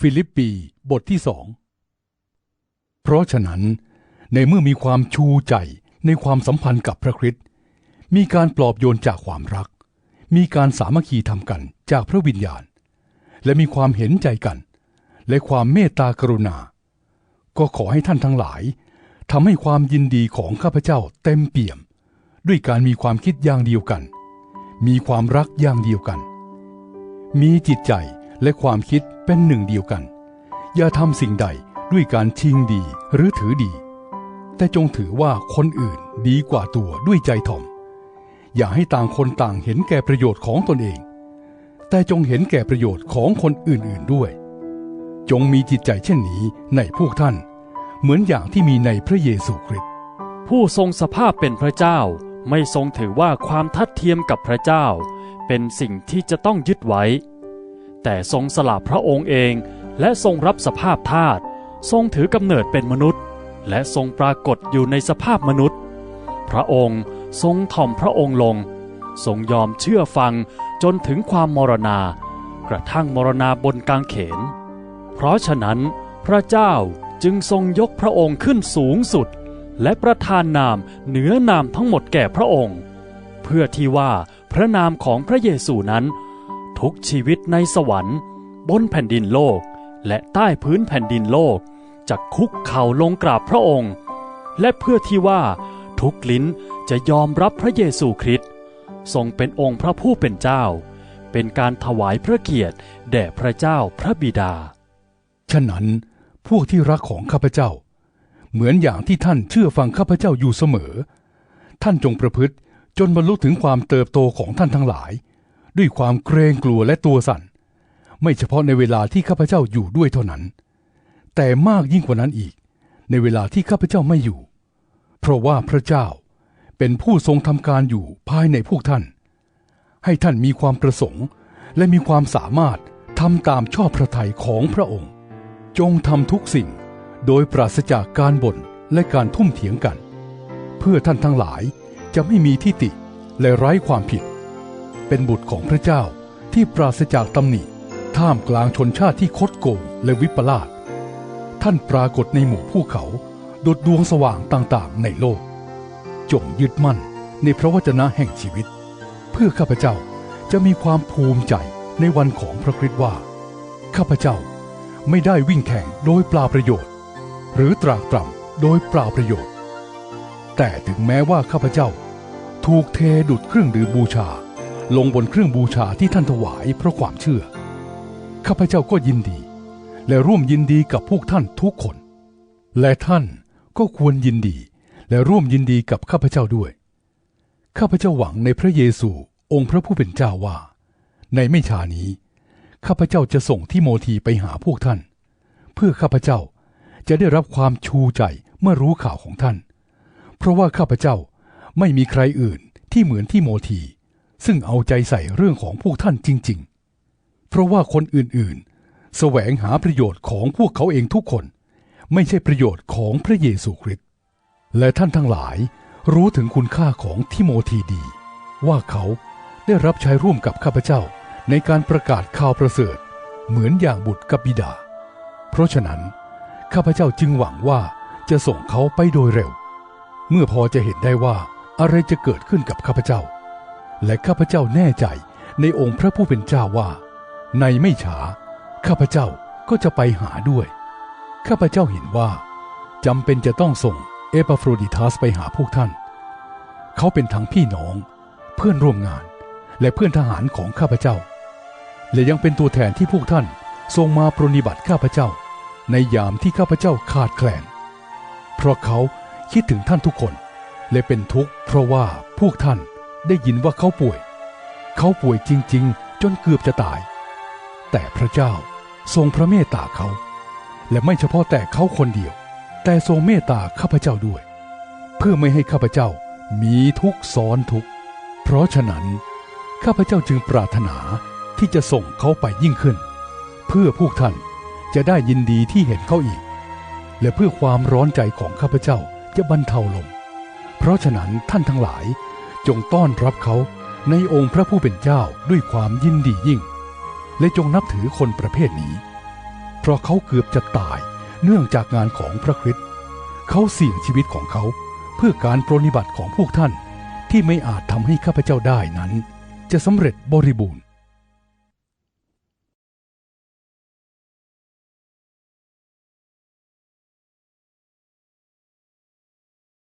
ฟิลิปปีบทที่สอง เพราะฉะนั้น ในเมื่อมีความชูใจในความสัมพันธ์กับพระคริสต์มีการปลอบโยนจากความรัก มีการสามัคคีทำกันจากพระวิญญาณ และมีความเห็นใจกัน และความเมตตากรุณา ก็ขอให้ท่านทั้งหลายทำให้ความยินดีของข้าพเจ้าเต็มเปี่ยม ด้วยการมีความคิดอย่างเดียวกัน มีความรักอย่างเดียวกัน มีจิตใจ และความคิดเป็นหนึ่งเดียวกัน อย่าทำสิ่งใดด้วยการชิงดีหรือถือดี แต่จงถือว่าคนอื่นดีกว่าตัวด้วยใจถ่อม อย่าให้ต่างคนต่างเห็นแก่ประโยชน์ของตนเอง แต่จงเห็นแก่ประโยชน์ของคนอื่นๆด้วย จงมีจิตใจเช่นนี้ในพวกท่าน เหมือนอย่างที่มีในพระเยซูคริสต์ผู้ทรงสภาพเป็นพระเจ้าไม่ทรงถือว่าความทัดเทียมกับพระเจ้า เป็นสิ่งที่จะต้องยึดไว้ แต่ทรงสละพระองค์เอง และทรงรับสภาพทาสทรงถือกำเนิดเป็นมนุษย์ และทรงปรากฏอยู่ในสภาพมนุษย์ พระองค์ทรงถ่อมพระองค์ลง ทรงยอมเชื่อฟังจนถึงความมรณา กระทั่งมรณาบนกางเขน เพราะฉะนั้น พระเจ้าจึงทรงยกพระองค์ขึ้นสูงสุด และประทานนามเหนือนามทั้งหมดแก่พระองค์ เพื่อที่ว่าพระนามของพระเยซูนั้น ทุกชีวิตในสวรรค์ บนแผ่นดินโลก และใต้พื้นแผ่นดินโลกจะคุกเข่าลงกราบพระองค์ และเพื่อที่ว่าทุกลิ้นจะยอมรับพระเยซูคริสต์ทรงเป็นองค์พระผู้เป็นเจ้า เป็นการถวายพระเกียรติแด่พระเจ้าพระบิดา ฉะนั้นพวกที่รักของข้าพเจ้า เหมือนอย่างที่ท่านเชื่อฟังข้าพเจ้าอยู่เสมอ ท่านจงประพฤติจนบรรลุถึงความเติบโตของท่านทั้งหลาย ด้วยความเกรงกลัวและตัวสั่น ไม่เฉพาะในเวลาที่ข้าพเจ้าอยู่ด้วยเท่านั้น แต่มากยิ่งกว่านั้นอีก ในเวลาที่ข้าพเจ้าไม่อยู่ เพราะว่าพระเจ้าเป็นผู้ทรงทำการอยู่ภายในพวกท่าน ให้ท่านมีความประสงค์และมีความสามารถทำตามชอบพระทัยของพระองค์ จงทำทุกสิ่งโดยปราศจากการบ่นและการทุ่มเถียงกัน เพื่อท่านทั้งหลายจะไม่มีที่ติและไร้ความผิด เป็นบุตรของพระเจ้าที่ปราศจากตำหนิ ท่ามกลางชนชาติที่คดโกงและวิปลาสท่านปรากฏในหมู่ภูเขาดุดดวงสว่างต่างๆ ในโลก จงยึดมั่นในพระวจนะแห่งชีวิต เพื่อข้าพเจ้าจะมีความภูมิใจในวันของพระคริสต์ว่า ข้าพเจ้าไม่ได้วิ่งแข่งโดยปลาประโยชน์ หรือตรากตรำโดยปลาประโยชน์ แต่ถึงแม้ว่าข้าพเจ้าถูกเทดุดเครื่องดื่มบูชา ลงบนเครื่องบูชาที่ท่านถวายเพราะความเชื่อ ข้าพเจ้าก็ยินดี และร่วมยินดีกับพวกท่านทุกคน และท่านก็ควรยินดี และร่วมยินดีกับข้าพเจ้าด้วย ข้าพเจ้าหวังในพระเยซูองค์พระผู้เป็นเจ้าว่า ในไม่ช้านี้ ข้าพเจ้าจะส่งทิโมธีไปหาพวกท่าน เพื่อข้าพเจ้าจะได้รับความชูใจเมื่อรู้ข่าวของท่าน เพราะว่าข้าพเจ้าไม่มีใครอื่นที่เหมือนทิโมธี ซึ่งเอาใจใส่เรื่องของพวกท่านจริง ๆ เพราะว่าคนอื่นๆ แสวงหาประโยชน์ของพวกเขาเองทุกคน ไม่ใช่ประโยชน์ของพระเยซูคริสต์และท่านทั้งหลายรู้ถึงคุณค่าของทิโมธีดี ว่าเขาได้รับใช้ร่วมกับข้าพเจ้าในการประกาศข่าวประเสริฐ เหมือนอย่างบุตรกับบิดา เพราะฉะนั้น ข้าพเจ้าจึงหวังว่าจะส่งเขาไปโดยเร็ว เมื่อพอจะเห็นได้ว่าอะไรจะเกิดขึ้นกับข้าพเจ้า และข้าพเจ้าแน่ใจในองค์พระผู้เป็นเจ้าว่า ในไม่ช้าข้าพเจ้าก็จะไปหาด้วย ข้าพเจ้าเห็นว่าจำเป็นจะต้องส่งเอปาโฟรดิทัสไปหาพวกท่าน เขาเป็นทั้งพี่น้อง เพื่อนร่วมงานและเพื่อนทหารของข้าพเจ้า และยังเป็นตัวแทนที่พวกท่านทรงมาปรนนิบัติข้าพเจ้า ในยามที่ข้าพเจ้าขาดแคลน เพราะเขาคิดถึงท่านทุกคน และเป็นทุกข์เพราะว่าพวกท่าน ได้ยินว่าเขาป่วย เขาป่วยจริง ๆ จนเกือบจะตาย แต่พระเจ้าทรงพระเมตตาเขา และไม่เฉพาะแต่เขาคนเดียว แต่ทรงเมตตาข้าพเจ้าด้วย เพื่อไม่ให้ข้าพเจ้ามีทุกซ้อนทุก เพราะฉะนั้น ข้าพเจ้าจึงปรารถนาที่จะส่งเขาไปยิ่งขึ้น เพื่อพวกท่านจะได้ยินดีที่เห็นเขาอีก และเพื่อความร้อนใจของข้าพเจ้าจะบรรเทาลง เพราะฉะนั้นท่านทั้งหลาย จงต้อนรับเขาในองค์พระผู้เป็นเจ้าด้วยความยินดียิ่ง และจงนับถือคนประเภทนี้ เพราะเขาเกือบจะตายเนื่องจากงานของพระคริสต์เขาเสี่ยงชีวิตของเขาเพื่อการปรนิบัติของพวกท่านที่ไม่อาจทำให้ข้าพเจ้าได้นั้น จะสำเร็จบริบูรณ์